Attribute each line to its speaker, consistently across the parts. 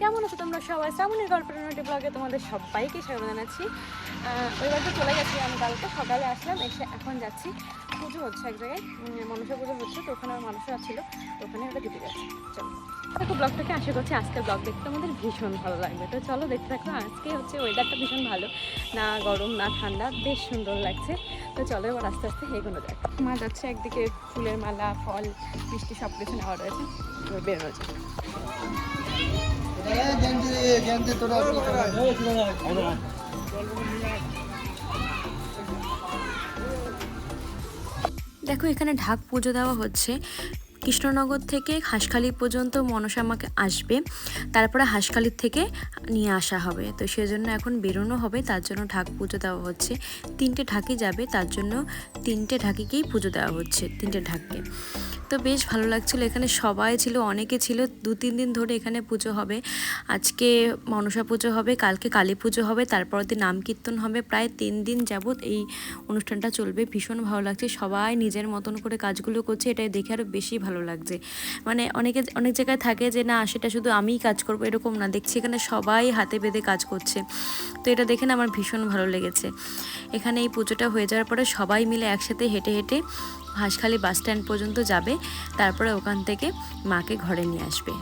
Speaker 1: কেমন আছো তোমরা সবাই? সামনের গল্পের নটি ব্লগে তোমাদের সবাইকে স্বাগত জানাচ্ছি। ওইবার ওই বাড়িতে চলে গেছি আমি কালকে, সকালে আসলাম, এসে এখন যাচ্ছি। পুজো হচ্ছে এক জায়গায় মনসা পুজো হচ্ছে তো ওখানে আমার মানুষও ছিল তো ওখানে একটা ডিউটি যাচ্ছে চলো। দেখো ব্লগটাকে আশা করছি আজকের ব্লগ দেখতে আমাদের ভীষণ ভালো লাগবে। তো চলো দেখতে থাকো আজকে হচ্ছে ওয়েদারটা ভীষণ ভালো। না গরম না ঠান্ডা বেশ সুন্দর লাগছে। তো চলো এবার আস্তে আস্তে এগোনো যাক। মা যাচ্ছে একদিকে ফুলের মালা ফল মিষ্টি সব কিছু নেওয়া রয়েছে। এবার বেরোনো যাক। দেখো, এখানে ঢাক পুজো দেওয়া হচ্ছে। কৃষ্ণনগর থেকে হাঁসখালি পর্যন্ত মনসা আমাকে আসবে। তারপরে হাঁসখালির থেকে নিয়ে আসা হবে। তো সেজন্য এখন বেরোনো হবে, তার জন্য ঢাক পুজো দেওয়া হচ্ছে। তিনটে ঢাকি যাবে, তার জন্য তিনটে ঢাকিকেই পুজো দেওয়া হচ্ছে, তিনটে ঢাককে। তো বেশ ভালো লাগছিল। এখানে সবাই ছিল, অনেকে ছিল। দু তিন দিন ধরে এখানে পুজো হবে। আজকে মনসা পুজো হবে, কালকে কালী পুজো হবে তারপর দিন নাম কীর্তন হবে। প্রায় তিন দিন যাবৎ এই অনুষ্ঠানটা চলবে। ভীষণ ভালো লাগছে। সবাই নিজের মতন করে কাজগুলো করছে। এটাই দেখে আরও বেশি ভালো লাগছে। মানে অনেকে, অনেক জায়গায় থাকে যে, না, সেটা শুধু আমিই কাজ করব। এরকম না। দেখছি এখানে সবাই হাতে বেঁধে কাজ করছে। তো এটা দেখে না আমার ভীষণ ভালো লেগেছে। এখানে এই পুজোটা হয়ে যাওয়ার পরে সবাই মিলে একসাথে হেঁটে হেঁটে হাঁসখালি বাস স্ট্যান্ড পর্যন্ত যাবে তারপরে ওখান থেকে মাকে ঘরে নিয়ে আসবে।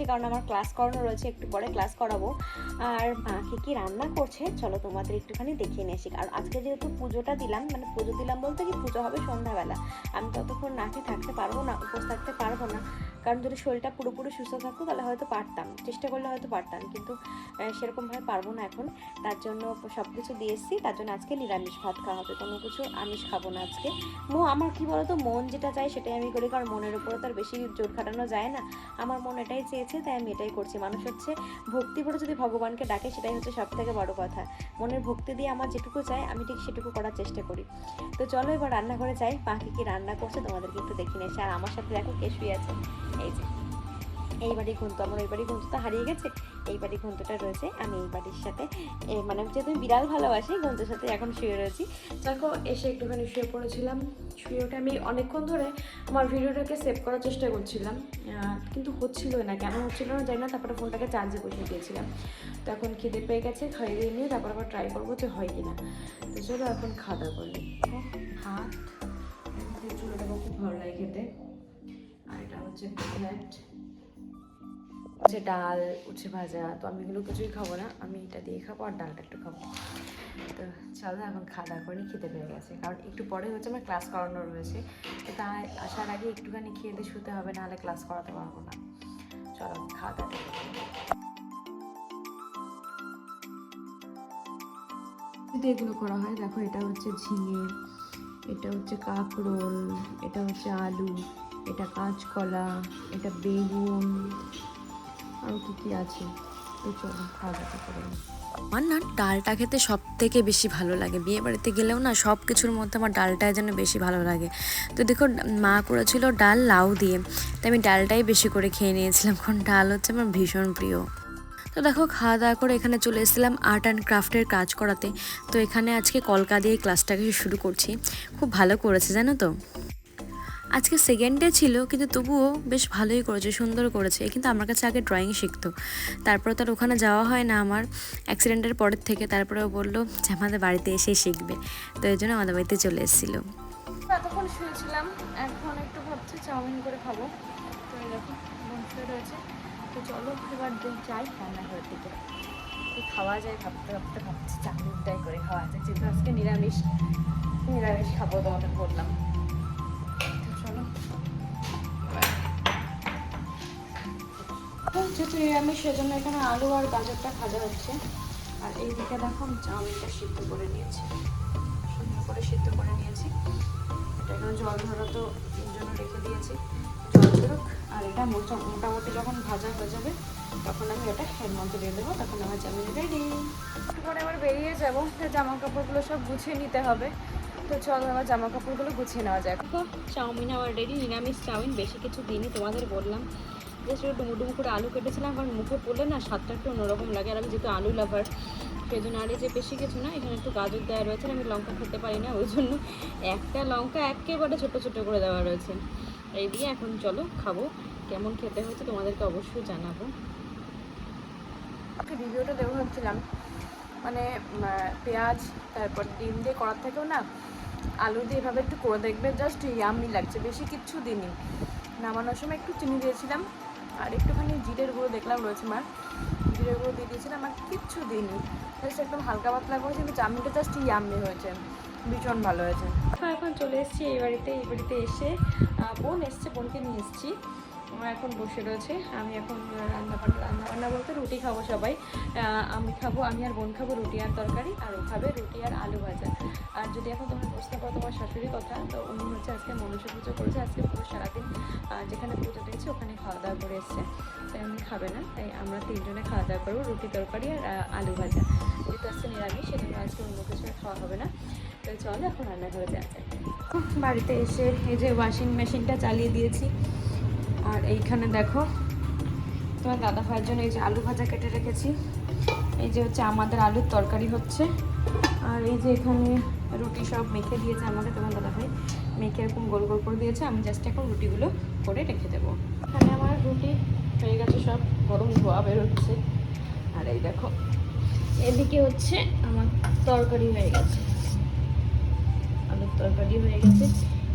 Speaker 1: রয়েছে কারণ আমার ক্লাস করানো রয়েছে, একটু পরে ক্লাস করাবো। আর মা কি রান্না করছে, চলো তোমাদের একটুখানি দেখিয়ে নিয়ে আসি। আর আজকে যেহেতু পুজোটা দিলাম মানে পুজো দিলাম বলতে কি পুজো হবে সন্ধ্যাবেলা। আমি ততক্ষণ নাচে থাকতে পারব না, উপোস থাকতে পারব না। কারণ যদি শরীরটা পুরোপুরি সুস্থ থাকতো, তাহলে হয়তো পারতাম। চেষ্টা করলে হয়তো পারতাম, কিন্তু সেরকমভাবে পারব না এখন। তার জন্য সব কিছু দিয়ে এসেছি। তার জন্য আজকে নিরামিষ ভাত খাওয়া হবে। কোনো কিছু আমিষ খাব না আজকে। মো, আমার কি বলতো, মন যেটা চাই সেটাই আমি করি, কারণ মনের উপরে তো আর বেশি জোর খাটানো যায় না। আমার মন এটাই চেয়েছে, তাই আমি এটাই করছি। মানুষ হচ্ছে ভক্তি করে যদি ভগবানকে ডাকে, সেটাই হচ্ছে সব থেকে বড় কথা। মনের ভক্তি দিয়ে আমার যেটুকু চাই, আমি ঠিক সেটুকু করার চেষ্টা করি। তো চলো এবার রান্নাঘরে যাই। পাখি কি রান্না করছে, তোমাদেরকে একটু দেখে নিয়েছি আর আমার সাথে দেখো কে শুয়ে আছে। এই যে। এই বাড়ি ঘুমতো আমার ওই বাড়ি ঘুমতো তো হারিয়ে গেছে। এই বাড়ি ঘুমতোটা রয়েছে আমি এই বাড়ির সাথে মানে যেহেতু বিড়াল ভালোবাসি ঘুমতোর সাথে এখন শুয়ে রয়েছি। দেখো এসে একটুখানি শুয়ে পড়েছিলাম। শুয়ে ওঠে আমি অনেকক্ষণ ধরে আমার ভিডিওটাকে সেভ করার চেষ্টা করছিলাম। কিন্তু হচ্ছিল না কেন হচ্ছিল না জানি না তারপরে ফোনটাকে চার্জে বসিয়ে দিয়েছিলাম। তো এখন খিদে পেয়ে গেছে খাইয়ে দিয়ে নিয়ে তারপর আবার ট্রাই করব যে হয় কিনা। তো চলো এখন খাওয়া দাওয়া করি ভাত। চুলোটা খুব ভালো লাগে খেতে। হচ্ছে প্লেট হচ্ছে ডাল, উচ্ছে ভাজা। তো আমি এগুলো কিছুই খাব না, আমি এটা দিয়ে খাব আর ডালটা একটু খাব। তো চলো এখন খাওয়া দাওয়া করে খেতে পেয়ে গেছে। কারণ একটু পরে হচ্ছে আমার ক্লাস করানো রয়েছে, তো তাই আসার আগে একটুখানি খেয়ে দিয়ে শুতে হবে, নাহলে ক্লাস করাতে পারব না। চলো খাওয়া দাওয়া যদি এগুলো করা হয়, দেখো এটা হচ্ছে ঝিঙে, এটা হচ্ছে কাঁকরোল, এটা হচ্ছে আলু এটা কাঁচকলা, এটা বেগুন, আর কি কি আছে? তো চলো, খাওয়া দাওয়া করে
Speaker 2: আমার না ডালটা খেতে সব থেকে বেশি ভালো লাগে। বিয়ে বাড়িতে গেলেও না সব কিছুর মধ্যে আমার ডালটাই যেন বেশি ভালো লাগে। তো দেখো, মা করেছিল ডাল লাউ দিয়ে। তাই আমি ডালটাই বেশি করে খেয়ে নিয়েছিলাম, কারণ ডাল হচ্ছে আমার ভীষণ প্রিয়। তো দেখো, খাওয়া দাওয়া করে এখানে চলে এসেছিলাম আর্ট অ্যান্ড ক্রাফটের কাজ করাতে। তো এখানে আজকে কলকা দিয়ে ক্লাসটাকে শুরু করছি। খুব ভালো করেছে, জানো তো? আজকে সেকেন্ড ডে ছিল, কিন্তু তবুও বেশ ভালোই করেছে, সুন্দর করেছে। কিন্তু আমার কাছে আগে ড্রয়িং শিখতো। তারপরে তার ওখানে যাওয়া হয় না আমার। অ্যাক্সিডেন্টের পরের থেকে তারপরে ও বলল যে আমাদের বাড়িতে এসে শিখবে। তো এই জন্য আমাদের বাড়িতে চলে এসেছিল।
Speaker 1: এতক্ষণ শুয়েছিলাম, এখন একটু ভাবছি চাউমিন করে খাব। তো চলো এবার যাই রান্নাঘরের দিকে। খাওয়া যায় ভাবতে ভাবতে ভাবছি, চাউমিনটাই করে খাওয়া যায়। যেহেতু আজকে নিরামিষ নিরামিষ খাব তোমাদের বললাম। যেহেতু নিরামিষ সেজন্য এখানে আলু আর গাজরটা ভাজা হচ্ছে। আর এইদিকে দেখো আমি চাউমিনটা সিদ্ধ করে নিয়েছি। সুন্দর করে সিদ্ধ করে নিয়েছি। এটা এখানে জল ধরা তো জন্য রেখে দিয়েছি। জল বেরোক আর এটা মোটা- মোটামুটি যখন ভাজা হয়ে যাবে, তখন আমি ওটা এর মধ্যে দিয়ে দেবো, তখন আমার চাউমিন রেডি
Speaker 3: একটু আবার বেরিয়ে যাব জামা কাপড়গুলো সব গুছিয়ে নিতে হবে। তো চল আমার জামা কাপড়গুলো গুছিয়ে নেওয়া যাক।
Speaker 1: দেখো, চাউমিন আমার রেডি নিরামিষ চাউমিন, বেশি কিছু দিইনি, তোমাদের বললাম। যে শুধু ডুমু ডুমু করে আলু কেটেছিলাম, কারণ মুখে পড়লে না স্বাদটা একটু অন্যরকম লাগে। আর আমি যেহেতু আলু লাভার সেই জন্য আর এই যে বেশি কিছু না, এখানে একটু গাজর দেওয়া রয়েছে, আমি লঙ্কা খেতে পারি না, ওই জন্য একটা লঙ্কা একেবারে ছোট ছোট করে দেওয়া রয়েছে। এই দিয়ে এখন চলো খাব, কেমন খেতে হয়েছে তোমাদেরকে অবশ্যই জানাব।
Speaker 3: ভিডিওটা দেবো ভাবছিলাম মানে পেঁয়াজ, তারপর ডিম দিয়ে করার থেকেও না, আলু দিয়ে এভাবে একটু করে দেখবে জাস্ট ইয়ামি লাগছে, বেশি কিচ্ছু দিইনি। নামানোর সময় একটু চিনি দিয়েছিলাম আর একটুখানি জিরের গুঁড়ো দেখলাম রয়েছে মার জিরের গুঁড়ো দিয়ে দিয়েছিলাম আর কিচ্ছু দিইনি। জাস্ট একদম হালকা পাতলা করেছি কিন্তু চাউমিনটা জাস্ট ইয়ামি হয়েছে। ভীষণ ভালো হয়েছে।
Speaker 1: হ্যাঁ এখন চলে এসেছি এই বাড়িতে এই বাড়িতে এসে বোন এসছে, বোনকে নিয়ে এসেছি। এখন বসে রয়েছে। আমি এখন রান্না বান্না রান্না বান্না বলতে রুটি খাব সবাই। আমি খাব, আমি আর বোন খাব রুটি আর তরকারি, আর ও খাবে রুটি আর আলু ভাজা। আর যদি এখন তোমরা বুঝতে পারো তোমার শাশুড়ি কথা, তো উনি হচ্ছে আজকে মনুষ্য পুজো করেছে। আজকে পুরো সারাদিন যেখানে দিয়েছে ওখানে খাওয়া দাওয়া করে এসছে। তাই উনি খাবে না, তাই আমরা তিনজনে খাওয়া দাওয়া করব, রুটি তরকারি আর আলু ভাজা। যেহেতু আজকে নিরামিষ, সেজন্য আজকে অন্য কিছু খাওয়া হবে না। তো চলো, এখন রান্নাঘরে যাওয়া যায় বাড়িতে এসে এই যে ওয়াশিং মেশিনটা চালিয়ে দিয়েছি। আর এইখানে দেখো, তোমার দাদা ভাইয়ের জন্য এই যে আলু ভাজা কেটে রেখেছি। এই যে হচ্ছে আমাদের আলুর তরকারি হচ্ছে। আর এই যে এখানে রুটি সব মেখে দিয়েছে আমাকে তোমার দাদা ভাই। মেখে এরকম গোল গোল করে দিয়েছে, আমি জাস্ট এখন রুটিগুলো করে রেখে দেবো। এখানে আমার রুটি হয়ে গেছে সব, গরম ধোয়া বেরোচ্ছে আর এই দেখো, এদিকে হচ্ছে আমার তরকারি হয়ে গেছে। আলুর তরকারি হয়ে গেছে।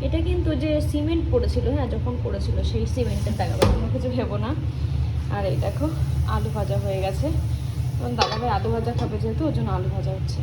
Speaker 1: এটা কিন্তু যে সিমেন্ট পড়েছিল হ্যাঁ যখন পড়েছিল, সেই সিমেন্টের টাকা কোনো কিছু ভেবো না। আর এই দেখো, আলু ভাজা হয়ে গেছে। দাদা ভাই আলু ভাজা খাবে যেহেতু, ওর জন্য আলু ভাজা হচ্ছে।